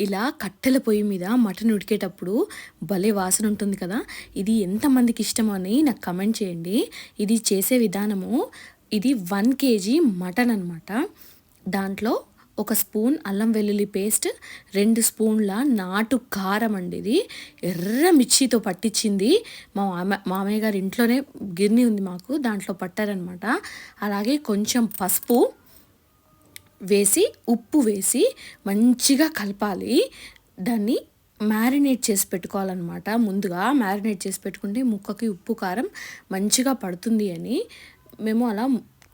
ఇలా కట్టెల పొయ్యి మీద మటన్ ఉడికేటప్పుడు భలే వాసన ఉంటుంది కదా. ఇది ఎంతమందికి ఇష్టమో అని నాకు కమెంట్ చేయండి. ఇది చేసే విధానము ఇది వన్ కేజీ మటన్ అనమాట దాంట్లో ఒక స్పూన్ అల్లం వెల్లుల్లి పేస్ట్ రెండు స్పూన్ల నాటు కారం అండి ఇది. ఎర్ర మిర్చితో పట్టించింది మా మామ మామయ్య గారి ఇంట్లోనే గిర్ని ఉంది మాకు దాంట్లో పట్టారనమాట అలాగే కొంచెం పసుపు వేసి ఉప్పు వేసి మంచిగా కలపాలి. దాన్ని మ్యారినేట్ చేసి పెట్టుకోవాలన్నమాట. ముందుగా మ్యారినేట్ చేసి పెట్టుకుంటే ముక్కకి ఉప్పు కారం మంచిగా పడుతుంది అని మేము అలా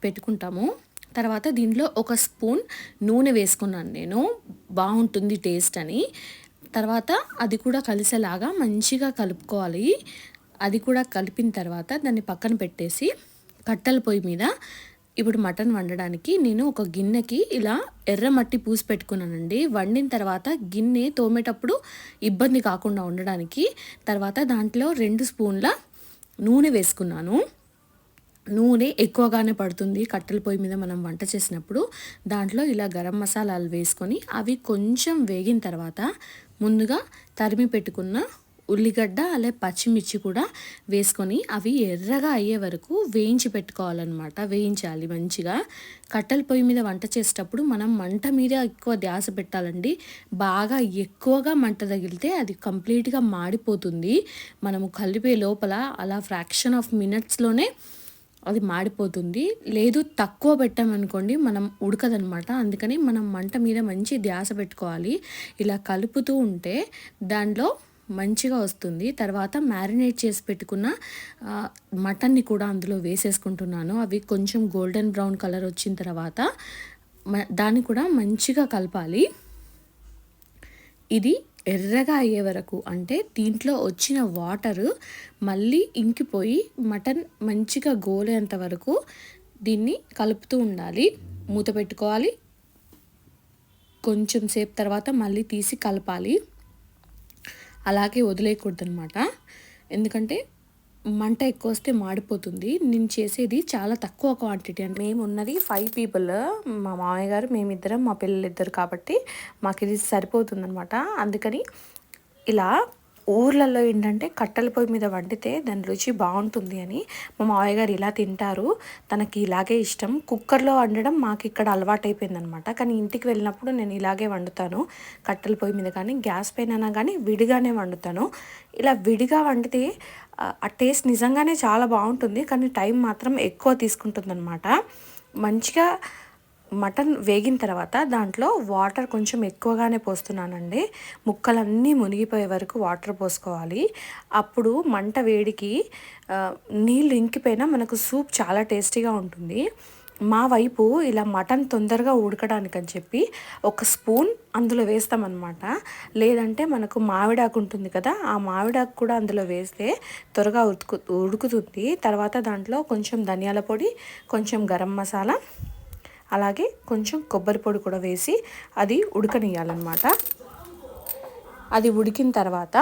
పెట్టుకుంటాము. తర్వాత దీంట్లో ఒక స్పూన్ నూనె వేసుకున్నాను నేను. బాగుంటుంది టేస్ట్ అని. తర్వాత అది కూడా కలిసేలాగా మంచిగా కలుపుకోవాలి. అది కూడా కలిపిన తర్వాత దాన్ని పక్కన పెట్టేసి కట్టెల పొయ్యి మీద ఇప్పుడు మటన్ వండడానికి నేను ఒక గిన్నెకి ఇలా ఎర్ర మట్టి పూసి పెట్టుకున్నానండి. వండిన తర్వాత గిన్నె తోమేటప్పుడు ఇబ్బంది కాకుండా ఉండడానికి తర్వాత దాంట్లో రెండు స్పూన్ల నూనె వేసుకున్నాను. నూనె ఎక్కువగానే పడుతుంది. కట్టెల పొయ్యి మీద మనం వంట చేసినప్పుడు దాంట్లో ఇలా గరం మసాలాలు వేసుకొని అవి కొంచెం వేగిన తర్వాత ముందుగా తరిమి పెట్టుకున్న ఉల్లిగడ్డ అలాగే పచ్చిమిర్చి కూడా వేసుకొని అవి ఎర్రగా అయ్యే వరకు వేయించి పెట్టుకోవాలన్నమాట. వేయించాలి మంచిగా. కట్టెల పొయ్యి మీద వంట చేసేటప్పుడు మనం మంట మీద ఎక్కువ ధ్యాస పెట్టాలండి. బాగా ఎక్కువగా మంట తగిలితే అది కంప్లీట్గా మాడిపోతుంది. మనము కలిపే లోపల అలా ఫ్రాక్షన్ ఆఫ్ మినిట్స్లోనే అది మాడిపోతుంది. లేదు తక్కువ పెట్టామనుకోండి మనం ఉడకదనమాట అందుకని మనం మంట మీద మంచి ధ్యాస పెట్టుకోవాలి. ఇలా కలుపుతూ ఉంటే దాంట్లో మంచిగా వస్తుంది. తర్వాత మ్యారినేట్ చేసి పెట్టుకున్న మటన్ని కూడా అందులో వేసేసుకుంటున్నాను. అవి కొంచెం గోల్డెన్ బ్రౌన్ కలర్ వచ్చిన తర్వాత దాన్ని కూడా మంచిగా కలపాలి. ఇది ఎర్రగా అయ్యే వరకు అంటే దీంట్లో వచ్చిన వాటర్ మళ్ళీ ఇంకిపోయి మటన్ మంచిగా గోలేంత వరకు దీన్ని కలుపుతూ ఉండాలి. మూత పెట్టుకోవాలి. కొంచెం సేపు తర్వాత మళ్ళీ తీసి కలపాలి. అలాగే వదిలేయకూడదు అనమాట ఎందుకంటే మంట ఎక్కువ వస్తే మాడిపోతుంది. నేను చేసేది చాలా తక్కువ క్వాంటిటీ అంటే మేము ఉన్నది ఫైవ్ పీపుల్ మా మామయ్య గారు మేమిద్దరం మా పిల్లలు ఇద్దరు కాబట్టి మాకు ఇది సరిపోతుందనమాట అందుకని ఇలా ఊర్లలో ఏంటంటే కట్టెల పొయ్యి మీద వండితే దాని రుచి బాగుంటుంది అని మా మావయ్య గారు ఇలా తింటారు. తనకి ఇలాగే ఇష్టం. కుక్కర్లో వండడం మాకు ఇక్కడ అలవాటైపోయింది అనమాట కానీ ఇంటికి వెళ్ళినప్పుడు నేను ఇలాగే వండుతాను. కట్టెల పొయ్యి మీద కానీ గ్యాస్ పైన కానీ విడిగానే వండుతాను. ఇలా విడిగా వండితే ఆ టేస్ట్ నిజంగానే చాలా బాగుంటుంది. కానీ టైం మాత్రం ఎక్కువ తీసుకుంటుంది అనమాట మంచిగా మటన్ వేగిన తర్వాత దాంట్లో వాటర్ కొంచెం ఎక్కువగానే పోస్తున్నానండి. ముక్కలన్నీ మునిగిపోయే వరకు వాటర్ పోసుకోవాలి. అప్పుడు మంట వేడికి నీళ్ళు ఇంకిపోయినా మనకు సూప్ చాలా టేస్టీగా ఉంటుంది. మా వైపు ఇలా మటన్ తొందరగా ఉడకడానికి అని చెప్పి ఒక స్పూన్ అందులో వేస్తామన్నమాట. లేదంటే మనకు మామిడాకు ఉంటుంది కదా ఆ మామిడాకు కూడా అందులో వేస్తే త్వరగా ఉడుకు ఉడుకుతుంది. తర్వాత దాంట్లో కొంచెం ధనియాల పొడి కొంచెం గరం మసాలా అలాగే కొంచెం కొబ్బరి పొడి కూడా వేసి అది ఉడకనియాలన్నమాట అది ఉడికిన తర్వాత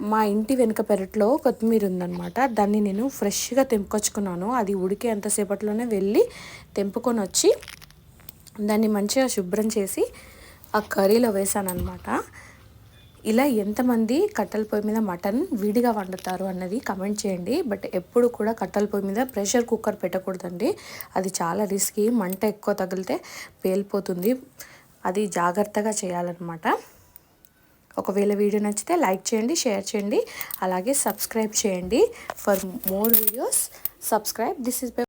మా ఇంటి వెనుక పెరట్లో కొత్తిమీర ఉందనమాట దాన్ని నేను ఫ్రెష్గా తెంపుకొచ్చుకున్నాను. అది ఉడికే ఎంతసేపట్లోనే వెళ్ళి తెంపుకొని వచ్చి దాన్ని మంచిగా శుభ్రం చేసి ఆ కర్రీలో వేసాను అనమాట ఇలా ఎంతమంది కట్టెల పొయ్యి మీద మటన్ విడిగా వండుతారు అన్నది కమెంట్ చేయండి. బట్ ఎప్పుడు కూడా కట్టెల పొయ్యి మీద ప్రెషర్ కుక్కర్ పెట్టకూడదండి. అది చాలా రిస్కీ మంట ఎక్కువ తగిలితే పేలిపోతుంది. అది జాగ్రత్తగా చేయాలన్నమాట. ఒకవేళ వీడియో నచ్చితే లైక్ చేయండి షేర్ చేయండి. అలాగే సబ్స్క్రైబ్ చేయండి. For more videos subscribe this is